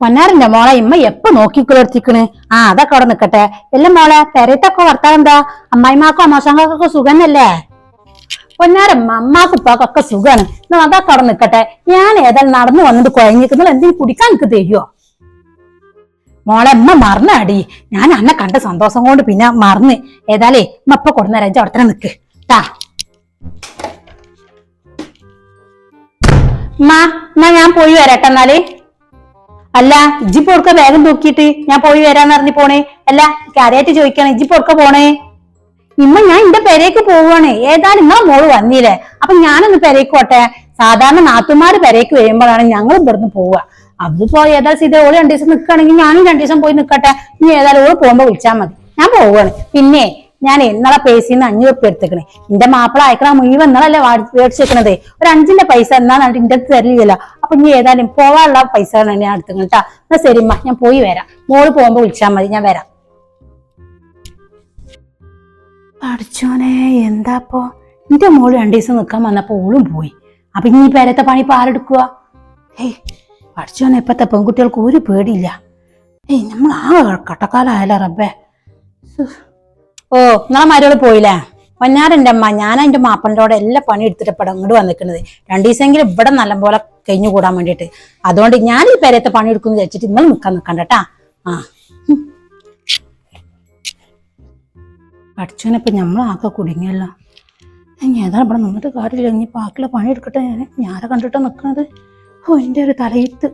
പൊന്നാറിന്റെ മോളെ ഇമ്മ എപ്പോ നോക്കിക്കുലർത്തിക്കണ് ആ അതൊക്കെ അവിടെ നിക്കട്ടെ. എല്ലാം മോളെ പെരത്തൊക്കെ വർത്താനം എന്താ? അമ്മായിമാക്കോ അമ്മോശങ്ങൾക്കൊക്കെ സുഖന്നല്ലേ? പൊന്നാരമ്മ അമ്മാക്കും ഉപ്പാക്കൊക്കെ സുഖാണ്. എന്നാ അതൊക്കെ അവിടെ നിക്കട്ടെ. ഞാൻ ഏതായാലും നടന്നു വന്നിട്ട് കുഴഞ്ഞിരിക്കുന്നത് എന്തെങ്കിലും കുടിക്കാൻ എനിക്ക് തരുമോ മോളെ അമ്മ മറന്നാടി. ഞാൻ അന്നെ കണ്ട സന്തോഷം കൊണ്ട് പിന്നെ മറന്ന്. ഏതായാലേ ഇമ്മ ഇപ്പൊ കൊടുന്നേരം അവിടെ തന്നെ നിക്ക്. ട്ടാ. അമ്മ എന്നാ ഞാൻ പോയി വരട്ടെ എന്നാൽ. അല്ല ഇജ്ജി പൊടുക്ക വേഗം തൂക്കിയിട്ട്? ഞാൻ പോയി വരാന്ന് അറിഞ്ഞു പോണേ. അല്ല കാര്യമായിട്ട് ചോദിക്കാണ് ഇജ്ജി പൊടുക്ക പോണേ? ഇമ്മ ഞാൻ എന്റെ പെരേക്ക് പോവാണ്. ഏതായാലും നിങ്ങളെ മോൾ വന്നില്ലേ? അപ്പൊ ഞാനൊന്ന് പെരേക്ക് പോട്ടെ. സാധാരണ നാത്തുമാര് പെരേക്ക് വരുമ്പോഴാണ് ഞങ്ങൾ ഇവിടുന്ന് പോവുക. അതിപ്പോ ഏതായാലും സീത ഓൾ രണ്ടു ദിവസം നിൽക്കുകയാണെങ്കിൽ ഞാനും രണ്ടു ദിവസം പോയി നിൽക്കട്ടെ ഇനി ഏതായാലും ഓൾ പോകുമ്പോ വിളിച്ചാൽ മതി. ഞാൻ പോവാണ്. പിന്നെ ഞാൻ ഇന്നലെ പേസിന്ന് അഞ്ഞൂറ് ഉപ്പ് എടുത്തേക്കണേ. എന്റെ മാപ്പിള അയക്കണ മുഴുവൻ ഇന്നലല്ലേ മേടിച്ചേക്കണത്? ഒരു അഞ്ചിന്റെ പൈസ എന്നാ കണ്ടിട്ട് എന്റെ അടുത്ത് തരില്ലല്ലോ അപ്പൊ ഇനി ഏതായാലും പോവാനുള്ള പൈസ ഞാൻ എടുത്തേക്കണം കേട്ടാ എന്നാ ശരി മാ ഞാൻ പോയി വരാം. മോൾ പോകുമ്പോ വിളിച്ചാൽ മതി ഞാൻ വരാം. പഠിച്ചോനെ എന്താപ്പോ എന്റെ മോൾ രണ്ടു ദിവസം നിൽക്കാൻ വന്നപ്പോ ഓളും പോയി. അപ്പൊ ഇനി പേരത്തെ പണി ഇപ്പൊ ആരെടുക്കുക ഏയ് പഠിച്ചോനെ ഇപ്പത്തെ പെൺകുട്ടികൾക്ക് ഒരു പേടിയില്ല. ഏയ് നമ്മൾ ആ കട്ടക്കാലായാലോ റബ്ബേ. ഓ നിങ്ങളെ മരോട് പോയില്ലേ? പൊന്നാരന്റെ അമ്മ ഞാൻ എന്റെ മാപ്പന്റെ എല്ലാ പണി എടുത്തിട്ട് ഇപ്പം അങ്ങോട്ട് വന്നിരിക്കുന്നത് രണ്ടു ദിവസമെങ്കിലും ഇവിടെ നല്ലപോലെ കഴിഞ്ഞു കൂടാൻ വേണ്ടിയിട്ട്. അതുകൊണ്ട് ഞാൻ ഈ പേരത്തെ പണി എടുക്കുന്നു വെച്ചിട്ട് നിങ്ങൾ നിൽക്കാൻ നിൽക്കണ്ട കേട്ടാ ആ. നമ്മൾ നമ്മളാകെ കുടുങ്ങിയല്ലോ. ഞാൻ ഇവിടെ നിന്നിട്ട് കാര്യമില്ല ഇനി ബാക്കിയുള്ള പണി എടുക്കട്ടെ ഞാൻ ഞാനെ കണ്ടിട്ട് നിൽക്കുന്നത് ഓ എന്റെ ഒരു തലയത്ത്.